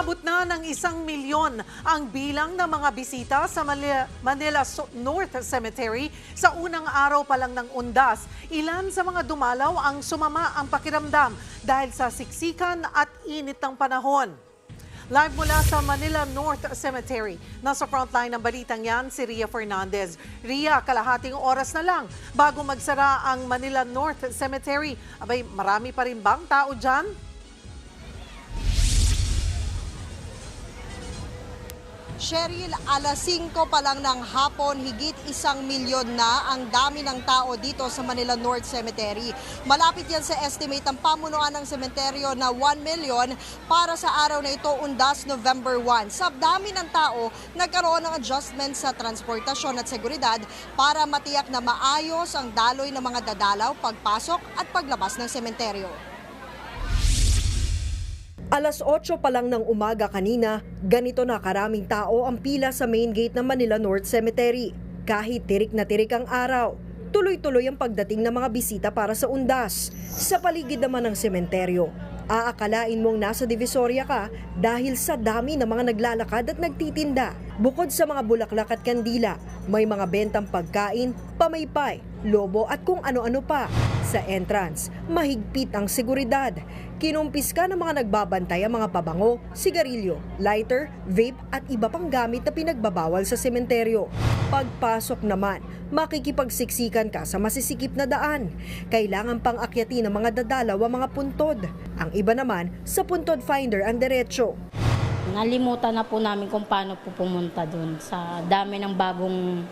Umabot na ng isang milyon ang bilang ng mga bisita sa Manila, North Cemetery sa unang araw pa lang ng undas. Ilan sa mga dumalaw ang sumama ang pakiramdam dahil sa siksikan at init ng panahon. Live mula sa Manila North Cemetery. Nasa frontline ng balitang yan si Ria Fernandez. Ria, kalahating oras na lang bago magsara ang Manila North Cemetery. Abay, marami pa rin bang tao dyan? Cheryl, alas 5 pa lang ng hapon, higit isang milyon na ang dami ng tao dito sa Manila North Cemetery. Malapit yan sa estimate ng pamunuan ng sementeryo na 1 million para sa araw na ito, undas November 1. Sa dami ng tao, nagkaroon ng adjustment sa transportasyon at seguridad para matiyak na maayos ang daloy ng mga dadalaw, pagpasok at paglabas ng sementeryo. Alas 8 pa lang ng umaga kanina, ganito na karaming tao ang pila sa main gate ng Manila North Cemetery. Kahit tirik na tirik ang araw, tuloy-tuloy ang pagdating ng mga bisita para sa undas. Sa paligid naman ng sementeryo, aakalain mong nasa Divisoria ka dahil sa dami ng mga naglalakad at nagtitinda. Bukod sa mga bulaklak at kandila, may mga bentang pagkain, pamaypay, lobo at kung ano-ano pa. Sa entrance, mahigpit ang seguridad. Kinumpis ka ng mga nagbabantay ang mga pabango, sigarilyo, lighter, vape at iba pang gamit na pinagbabawal sa sementeryo. Pagpasok naman, makikipagsiksikan ka sa masisikip na daan. Kailangan pang akyati ng mga dadalaw ang mga puntod. Ang iba naman, sa puntod finder ang diretsyo. Nalimutan na po namin kung paano po pumunta doon sa dami ng bagong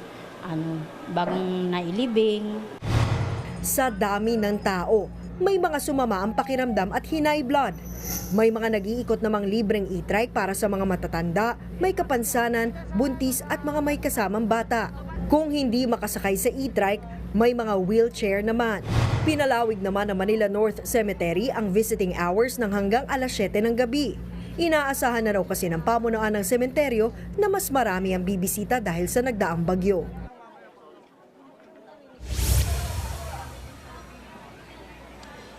ano, bagong nailibing. Sa dami ng tao, may mga sumama ang pakiramdam at hinay blood. May mga nag-iikot namang libreng e-trike para sa mga matatanda, may kapansanan, buntis at mga may kasamang bata. Kung hindi makasakay sa e-trike, may mga wheelchair naman. Pinalawig naman ng Manila North Cemetery ang visiting hours ng hanggang alas 7 ng gabi. Inaasahan na raw kasi ng pamunuan ng sementeryo na mas marami ang bibisita dahil sa nagdaang bagyo.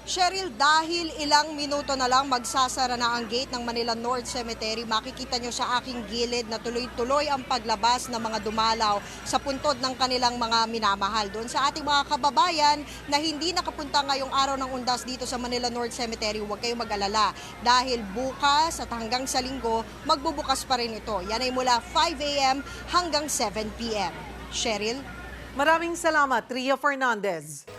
Cheryl, dahil ilang minuto na lang magsasara na ang gate ng Manila North Cemetery, makikita nyo sa aking gilid na tuloy-tuloy ang paglabas ng mga dumalaw sa puntod ng kanilang mga minamahal. Doon sa ating mga kababayan na hindi nakapunta ngayong araw ng undas dito sa Manila North Cemetery, huwag kayong mag-alala. Dahil bukas at hanggang sa linggo, magbubukas pa rin ito. Yan ay mula 5 a.m. hanggang 7 p.m. Cheryl? Maraming salamat, Ria Fernandez.